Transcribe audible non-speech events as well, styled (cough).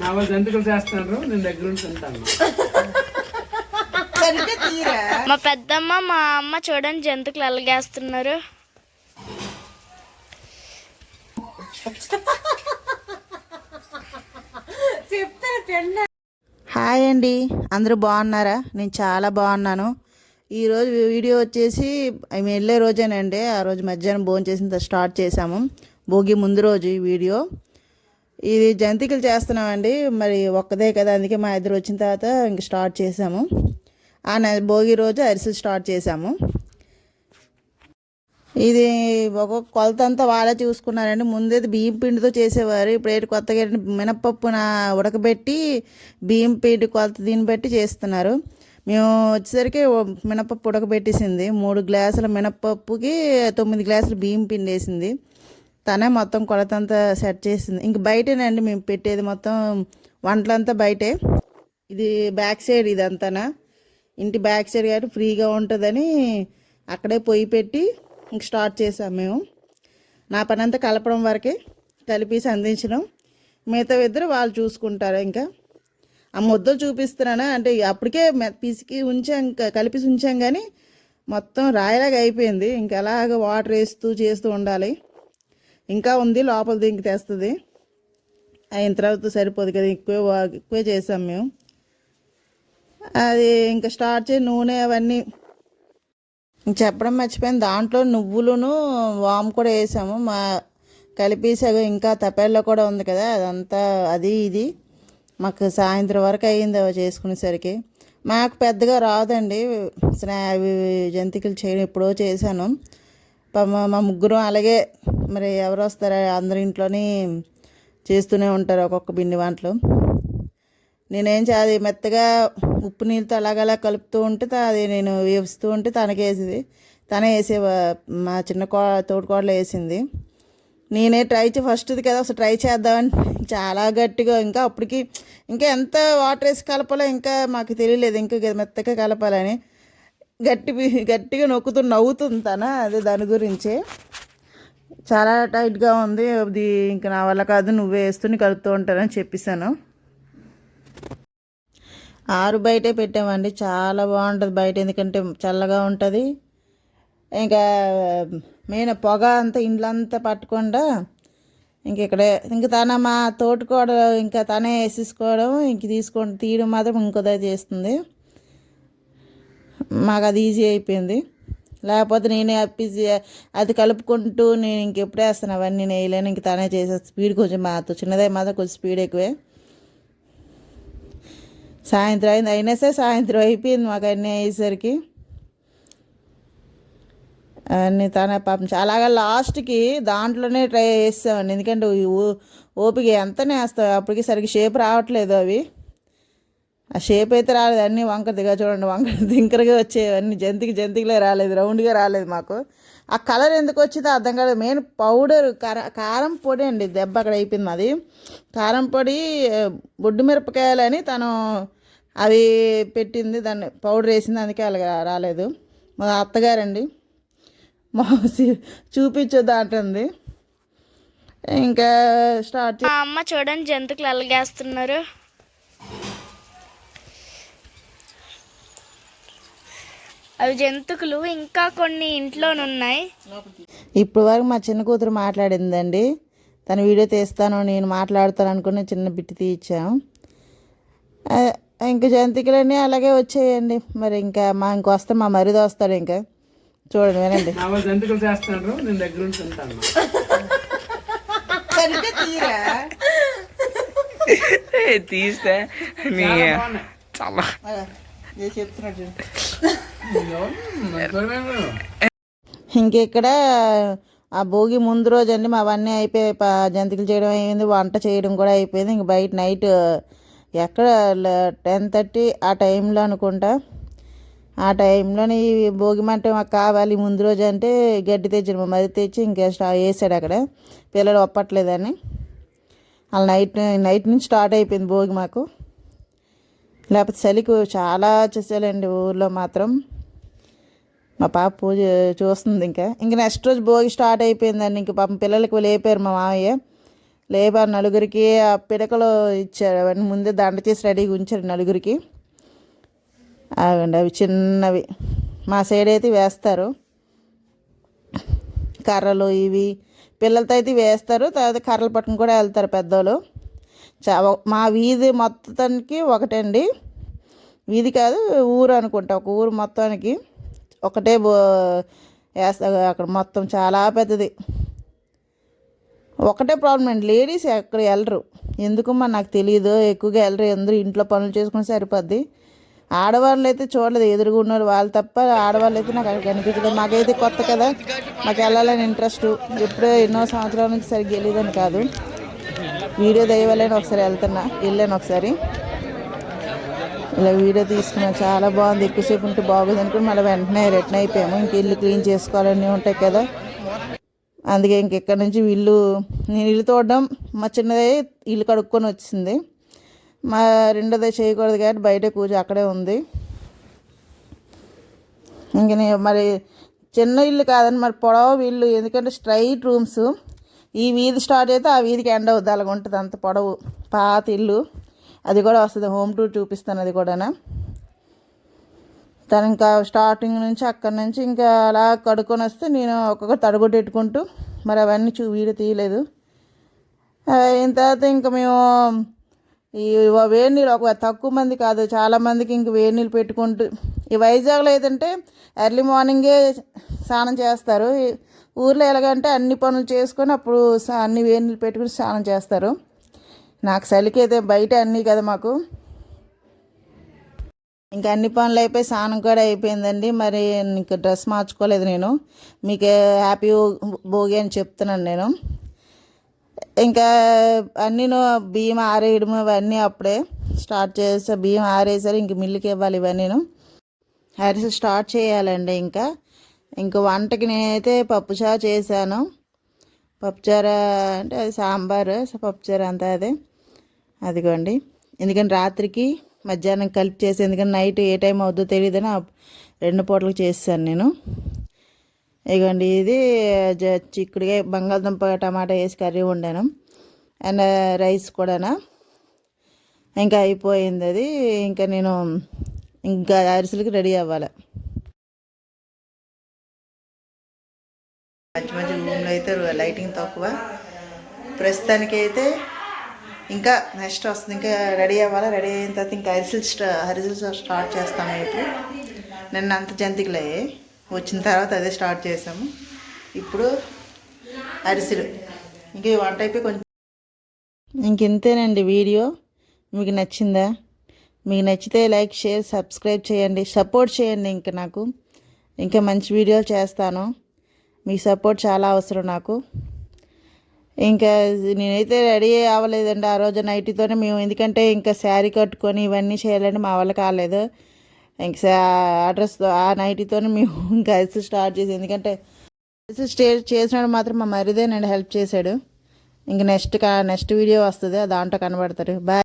మా వాళ్ళు చేస్తున్నారు నేను దగ్గర తింటాను. మా పెద్దమ్మ మా అమ్మ చూడండి జంతుకులు అలగేస్తున్నారు హాయ్ అండి అందరూ బాగున్నారా? నేను చాలా బాగున్నాను. ఈరోజు వీడియో వచ్చేసి మేము వెళ్ళే రోజేనండి. ఆ రోజు మధ్యాహ్నం భోజనం చేసిన స్టార్ట్ చేసాము భోగి ముందు రోజు ఈ వీడియో. ఇది జంతికలు చేస్తున్నామండి. మరి ఒక్కదే కదా అందుకే మా ఇద్దరు వచ్చిన తర్వాత ఇంక స్టార్ట్ చేసాము. ఆ నె- భోగి రోజు అరిసెలు స్టార్ట్ చేసాము. ఇది ఒక కొలత అంతా వాళ్ళే చూసుకున్నారండి ముందేది బియ్యం పిండితో చేసేవారు. ఇప్పుడు ఏంటి కొత్తగా మినపప్పున ఉడకబెట్టి బియ్యం పిండి కొలత దీన్ని బట్టి చేస్తున్నారు. మేము వచ్చేసరికి మినపప్పు ఉడకబెట్టేసింది. మూడు గ్లాసుల మినపప్పుకి తొమ్మిది గ్లాసులు బియ్యం పిండి వేసింది తనే మొత్తం కొలతంతా సెట్ చేసింది. ఇంక బయటేనండి మేము పెట్టేది మొత్తం వంటలంతా బయటే. ఇది బ్యాక్ సైడ్ ఇదంతానా. ఇంటి బ్యాక్ సైడ్ కాబట్టి ఫ్రీగా ఉంటుందని అక్కడే పొయ్యి పెట్టి ఇంక స్టార్ట్ చేసాం మేము. నా పని అంతా కలపడం వరకే కలిపేసి అందించడం మిగతా ఇద్దరు వాళ్ళు చూసుకుంటారు ఇంకా? ఆ ముద్దలు చూపిస్తున్నాను? అంటే అప్పటికే పిసికి ఉంచాం క- కలిపేసి ఉంచాం కానీ మొత్తం రాయలాగా అయిపోయింది. ఇంకా అలాగ వాటర్ వేస్తూ చేస్తూ ఉండాలి. ఇంకా ఉంది లోపల దీనికి తెస్తుంది అయిన తర్వాత సరిపోదు కదా ఎక్కువే వా- ఎక్కువే చేసాం మేము. అది ఇంకా స్టార్ట్ చేసి నూనె అవన్నీ. చెప్పడం మర్చిపోయింది దాంట్లో నువ్వులను వాము కూడా వేసాము. మా కలిపి సగం ఇంకా తపేల్లో కూడా ఉంది కదా అదంతా అది ఇది. మాకు సాయంత్రం వరకు అయ్యింది అవి చేసుకునేసరికి. మాకు పెద్దగా రాదండి స్నా అవి జంతికలు చేయడం ఎప్పుడో చేశాను. మా మా ముగ్గురు అలాగే మరి ఎవరు వస్తారో అందరి ఇంట్లోని చేస్తూనే ఉంటారు ఒక్కొక్క పిండి వంటలు. నేనేం చేయాలి మెత్తగా ఉప్పు నీళ్ళతో అలాగలా కలుపుతూ ఉంటే అది నేను వేస్తూ ఉంటే తనకి వేసేది. తనే వేసే మా చిన్న కో తోడుకోడలు వేసింది. నేనే ట్రై చే ఫస్ట్ది కదా ఒకసారి ట్రై చేద్దామని (laughs) చాలా గట్టిగా ఇంకా అప్పటికి ఇంకా ఎంత వాటర్ వేసి కలపాలో ఇంకా మాకు తెలియలేదు ఇంకా మెత్తగా కలపాలని. గట్టి గట్టిగా నొక్కుతూ నవ్వుతుంది తన అదే దాని గురించి. చాలా టైట్గా ఉంది అది ఇంకా నా వల్ల కాదు నువ్వే వేస్తూనే కలుపుతూ ఉంటానని చెప్పేశాను. ఆరు బయటే పెట్టామండి చాలా బాగుంటుంది బయట ఎందుకంటే చల్లగా ఉంటుంది. ఇంకా మెయిన్ పొగ అంతా ఇండ్లంతా పట్టకుండా ఇంక ఇక్కడే ఇంక తన మా తోటకూడ ఇంకా తనే వేసేసుకోవడం ఇంక తీసుకొని తీయడం మాత్రం ఇంకోదే చేస్తుంది. మాకు అది ఈజీ అయిపోయింది. లేకపోతే నేనే అప్పిసి అది కలుపుకుంటూ నేను ఇంకెప్పుడు వేస్తాను అవన్నీ నేయలేను. వేయలేను ఇంక తనే చేసే స్పీడ్ కొంచెం మాతో చిన్నదే మాత్రం కొంచెం స్పీడ్ ఎక్కువే. సాయంత్రం అయింది. అయినా సరే సాయంత్రం అయిపోయింది మాకు అన్నీ అయ్యేసరికి. అన్నీ తానే పాపం అలాగా లాస్ట్కి దాంట్లోనే ట్రై చేస్తామండి ఎందుకంటే ఓపిక ఎంతనే వేస్తాం అప్పటికి సరిగ్గా షేప్ రావట్లేదు అవి. ఆ షేప్ అయితే రాలేదు అన్నీ వంకరదిగా చూడండి వంకర దింకరగా వచ్చేవి జంతికి జంతికలే రాలేదు రౌండ్గా రాలేదు మాకు. ఆ కలర్ ఎందుకు వచ్చిందో అర్థం కాలేదు. మెయిన్ పౌడర్ కార కారం పొడి అండి దెబ్బ అక్కడ అయిపోయింది మాది. కారం పొడి బొడ్డు మిరపకాయలని తను అవి పెట్టింది దాన్ని పౌడర్ వేసింది అందుకే అలాగ రాలేదు. మా అత్తగారండి. మా చూపించొద్దా అంటుంది. ఇంకా స్టార్ట్ అమ్మ చూడండి జంతుకులు అలగేస్తున్నారు అవి జంతుకులు ఇంకా కొన్ని ఇంట్లోనున్నాయి. ఇప్పుడు వరకు మా చిన్న కూతురు మాట్లాడిందండి. తన వీడియో తీస్తాను నేను మాట్లాడతాను అనుకుని చిన్న బిట్టి తీయించాం. ఇంకా జంతికలన్నీ అలాగే వచ్చాయండి. మరి ఇంకా మా ఇంకొస్తే మా మరిది వస్తాడు ఇంకా. చూడండి వినండి. నేను దగ్గర తీస్తే. చాలా నేను చెప్తున్నాడు. ఇంకెక్కడ ఆ భోగి ముందు రోజు అండి మా అవన్నీ అయిపోయి జంతికలు చేయడం అయింది వంట చేయడం కూడా అయిపోయింది. ఇంక బయట నైట్ ఎక్కడ టెన్ థర్టీ ఆ టైంలో అనుకుంటా. ఆ టైంలోని ఈ భోగి మంట మాకు కావాలి ముందు రోజు అంటే గడ్డి తెచ్చిన మా మరి తెచ్చి ఇంకా స్టా వేసాడు అక్కడ. పిల్లలు ఒప్పట్లేదని. అలా నైట్ నైట్ నుంచి స్టార్ట్ అయిపోయింది భోగి మాకు. లేకపోతే చలికి చాలా చేసేయాలండి ఊర్లో మాత్రం. మా పాప పూజ చూస్తుంది ఇంకా. ఇంక నెక్స్ట్ రోజు భోగి స్టార్ట్ అయిపోయిందండి. ఇంక పాపం పిల్లలకి లేపారు మా మామయ్య. లేపారు నలుగురికి ఆ పిడకలు ఇచ్చారు. అవన్నీ ముందే దండ చేసి రెడీగా ఉంచారు నలుగురికి. అవండి అవి చిన్నవి. మా సైడ్ అయితే వేస్తారు. కర్రలు ఇవి. పిల్లలతో అయితే వేస్తారు. తర్వాత కర్రలు పట్టుకుని కూడా వెళ్తారు పెద్దోళ్ళు. చా మా వీధి మొత్తానికి ఒకటండి. వీధి కాదు ఊరు అనుకుంటా. ఒక ఊరు మొత్తానికి. ఒకటే బో అక్కడ మొత్తం చాలా పెద్దది. ఒకటే ప్రాబ్లం అండి లేడీస్ ఎక్కడ వెళ్ళరు ఎందుకు మరి నాకు తెలియదు ఎక్కువగా వెళ్ళరు అందరూ ఇంట్లో పనులు చేసుకుని సరిపోద్ది. ఆడవాళ్ళు అయితే చూడలేదు. ఎదురుగా ఉన్నారు వాళ్ళు తప్ప ఆడవాళ్ళు అయితే నాకు అక్కడ కనిపించలేదు. మాకైతే కొత్త కదా. మాకు వెళ్ళాలని ఇంట్రెస్ట్ ఎప్పుడో ఎన్నో సంవత్సరాల నుంచి సరిగ్గా వెళ్ళేదని కాదు. వీడియో దయవల్లని ఒకసారి వెళ్తున్నా. వెళ్ళాను ఒకసారి. ఇలా వీడియో తీసుకున్నా చాలా బాగుంది. ఎక్కువసేపు ఉంటే బాగుంది అనుకుని మళ్ళీ వెంటనే రిటర్న్ అయిపోయాము. ఇంక ఇల్లు క్లీన్ చేసుకోవాలన్నీ ఉంటాయి కదా. అందుకే ఇంక ఇక్కడ నుంచి ఇల్లు నేను ఇల్లు తోడడం మా చిన్నదే ఇల్లు కడుక్కొని వచ్చింది. మా రెండోదే చేయకూడదు కాబట్టి బయట కూజ అక్కడే ఉంది. ఇంక నేను మరి చిన్న ఇల్లు కాదని మరి పొడవు ఇల్లు ఎందుకంటే స్ట్రైట్ రూమ్స్. ఈ వీధి స్టార్ట్ అయితే ఆ వీధికి ఎండ్ అవుద్ది. అలాగ ఉంటుంది అంత పొడవు. పాత ఇల్లు. అది కూడా వస్తుంది. హోమ్ టూర్ చూపిస్తాను అది కూడా తను ఇంకా స్టార్టింగ్ నుంచి అక్కడి నుంచి ఇంకా అలా కడుక్కొని వస్తే నేను ఒక్కొక్క తడగొట్టెట్టుకుంటూ పెట్టుకుంటూ మరి అవన్నీ చూ వీడియో తీయలేదు. అయిన తర్వాత ఇంకా మేము ఈ వేడి నీళ్ళు ఒక తక్కువ మంది కాదు చాలా మందికి ఇంక వేడి నీళ్ళు పెట్టుకుంటూ ఈ వైజాగ్లో ఏదంటే ఎర్లీ మార్నింగే స్నానం చేస్తారు. ఈ ఊర్లో ఎలాగంటే అన్ని పనులు చేసుకొని అప్పుడు సా- అన్ని వేడి నీళ్ళు పెట్టుకుని స్నానం చేస్తారు. నాకు చలికి అయితే బయట అన్నీ కదా మాకు. ఇంకా అన్ని పనులు అయిపోయి స్నానం కూడా అయిపోయిందండి. మరి ఇంకా డ్రెస్ మార్చుకోలేదు నేను. మీకు హ్యాపీ భోగి అని చెప్తున్నాను నేను. ఇంకా అన్నీ బియ్యం ఆరేయడం అవన్నీ అప్పుడే స్టార్ట్ చేసా బియ్యం ఆరేసారు. ఇంక మిల్లుకి ఇవ్వాలి ఇవన్నీను. అరిసి స్టార్ట్ చేయాలండి ఇంకా. ఇంక వంటకి నేనైతే పప్పుచారు చేశాను. పప్పుచారు అంటే అది సాంబారు పప్పుచారు అంతా అదే. అదిగోండి. ఎందుకంటే రాత్రికి మధ్యాహ్నం కలిపి చేసి ఎందుకంటే నైట్ ఏ టైం అవుద్దో తెలియదని రెండు పూటలకు చేస్తాను నేను. ఇదిగోండి ఇది జ- చిక్కుడుగా బంగాళదుంప టమాటా వేసి కర్రీ వండాను. అండ్ రైస్ కూడానా. ఇంకా అయిపోయింది అది. ఇంకా నేను ఇంకా అరిసెలకి రెడీ అవ్వాలి. మంచి మంచి రూమ్లో అయితే లైటింగ్ తక్కువ. ప్రస్తుతానికి అయితే ఇంకా నెక్స్ట్ వస్తుంది. ఇంకా రెడీ అవ్వాలి? రెడీ అయిన తర్వాత ఇంకా అరిసెలు స్టా అరిసెలు స్టార్ట్ చేస్తాము ఇప్పుడు. నిన్న అంత జంతికలే. వచ్చిన తర్వాత అదే స్టార్ట్ చేసాము. ఇప్పుడు అరిసెలు. ఇంక ఈ వంట అయిపోయి కొంచెం ఇంక ఇంతేనండి వీడియో. మీకు నచ్చిందా? మీకు నచ్చితే లైక్ షేర్ సబ్స్క్రైబ్ చేయండి. సపోర్ట్ చేయండి ఇంకా నాకు. ఇంకా మంచి వీడియోలు చేస్తాను. మీ సపోర్ట్ చాలా అవసరం నాకు. ఇంకా నేనైతే రెడీ అవ్వలేదండి ఆ రోజు నైట్తోనే మేము. ఎందుకంటే ఇంకా శారీ కట్టుకొని ఇవన్నీ చేయాలంటే మా వల్ల కాలేదు. ఇంకా అడ్రస్ ఆ నైట్తోనే మేము (laughs) ఇంకా అరిసి స్టార్ట్ చేసి ఎందుకంటే అరిసి స్టే చేసినాడు మాత్రం మా మరిదే నేను హెల్ప్ చేశాడు. ఇంక నెక్స్ట్ నెక్స్ట్ వీడియో వస్తుంది దాంట్లో కనబడతారు. బాయ్.